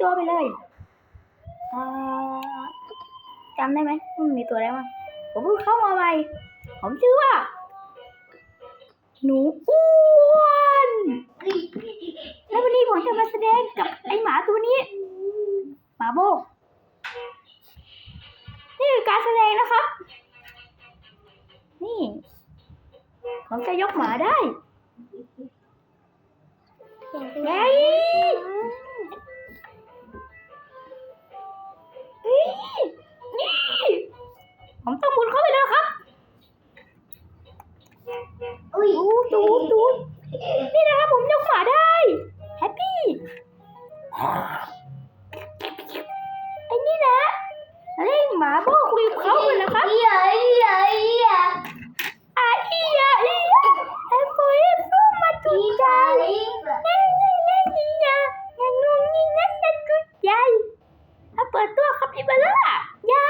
ตัวไปเลยเอ่อจำได้ไหมอืมมีตัวอะไรบ้างผมเพิ่งเข้ามาใหม่ผมชื่อว่า หนูอ้วนแล้ววันนี้ผมจะมาแสดงกับไอหมาตัวนี้ หมาโบนี่คือการแสดงนะครับ นี่ ผมจะยกหมาได้ไง ผมต้องหมุนเข้าไปแล้วครับอุ้ยดูดูดูนี่นะครับผมยกหมาได้ แฮปปี้ ไอ้นี่นะเล่นหมาบ้คุยเขาเลยนะครับ เหี้ยเอียเหี้ยอาอียาอียาไอ้ปุ้ยพูดมาถูกใจนั่นนั่นนี่นะนั่นนู่นนี่นั่นนั่นถูกใจเอาเปิดตัวครับพี่เบลล่ะยา